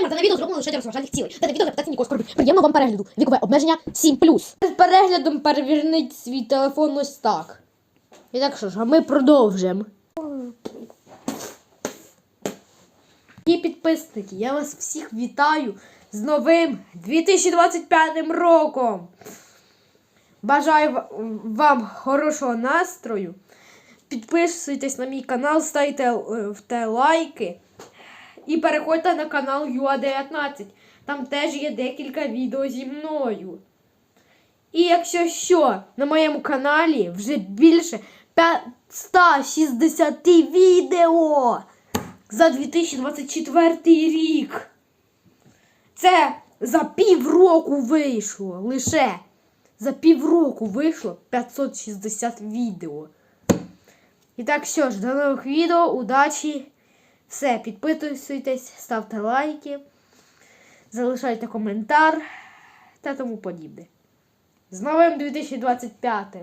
Дисклеймер, дане відео зроблено лише для розважальних цілей. Дане відео репутації нікого скорби. Приємного вам перегляду. Вікове обмеження 7+. Перед переглядом переверніть свій телефон ось так. І так що ж, а ми продовжимо. І підписники, я вас всіх вітаю з новим 2025 роком. Бажаю вам хорошого настрою. Підписуйтесь на мій канал, ставте е, лайки. І переходьте на канал UA19. Там теж є декілька відео зі мною. І якщо що, на моєму каналі вже більше 560 відео за 2024 рік. Це за півроку вийшло лише. За півроку вийшло 560 відео. І так що ж, до нових відео, удачі! Все, підписуйтесь, ставте лайки, залишайте коментар та тому подібне. З новим 2025.